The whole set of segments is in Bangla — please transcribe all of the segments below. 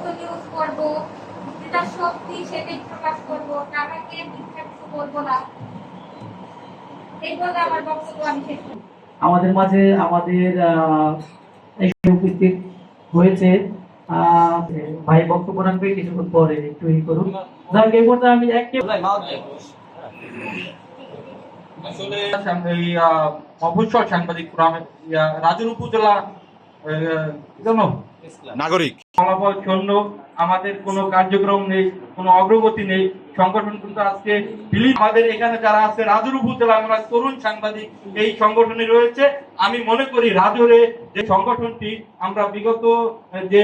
সত্য নিউজ করব যেটা সত্যি সেটাই প্রকাশ করব টাকাকে মিথ্যা কিছু বলব না। এই বলে আমার বক্তব্য আমি শেষ আমাদের মাঝে আমাদের আহ, উপস্থিত হয়েছে ভাই বক্তব্য রাখবে কিছুক্ষণ পরে একটু ই করুন। যাক এই মুহূর্তে আমি আসলে এই মফস্বল সাংবাদিক রাজুর উপজেলা জানো? নাগরিক। ফলাফল শূন্য আমাদের কোনো কার্যক্রম নেই কোনো অগ্রগতি নেই। সংগঠন কিন্তু আজকে আমাদের এখানে যারা আছে রাজুর উপজেলা আমরা তরুণ সাংবাদিক এই সংগঠনে রয়েছে। আমি মনে করি রাজুরে যে সংগঠনটি আমরা বিগত যে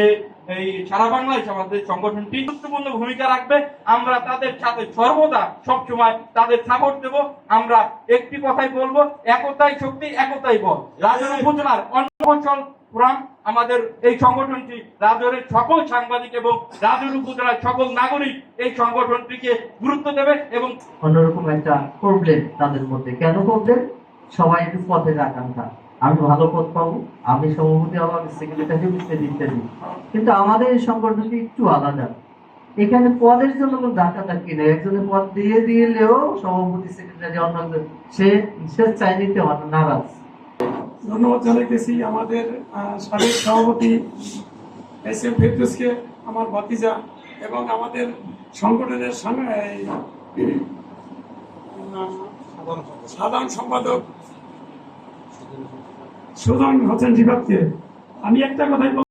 এই সারা বাংলাদেশ আমাদের সংগঠনটি গুরুত্বপূর্ণ ভূমিকা রাখবে। আমরা তাদের সাথে সর্বদা সবসময় তাদের সাপোর্ট দেব। আমরা একটি কথাই বলব একতাই শক্তি একতাই বল। রাজুর উপজেলার অন্য ফোরাম আমাদের এই সংগঠনটি রাজরের সকল সাংবাদিক এবং রাজুর উপজেলার সকল নাগরিক এই সংগঠনটিকে গুরুত্ব দেবে এবং অন্যরকম একটা প্রবলেম তাদের মধ্যে। কেন প্রবলেম সবাই একটু পথের আকাঙ্ক্ষা আমি ভালো পথ পাবো, আমি সভাপতি হব, আমি সেক্রেটারি ইত্যাদি ইত্যাদি কিন্তু আমাদের এই সংগঠনটি একটু আলাদা। এখানে পদের জন্য কোনো ধাক্কা ধাক্কি না একজনের পদ দিয়ে দিলেও সভাপতি সেক্রেটারি অন্য সে সে চাই নিতে নারাজ। ধন্যবাদ জানাইতেছি আমাদের সাবেক সভাপতি এস এম ফেরদোসকে, আমার ভাতিজা এবং আমাদের সংগঠনের সাধারণ সম্পাদক সুদন হোসেন রিবাবকে আমি একটা কথাই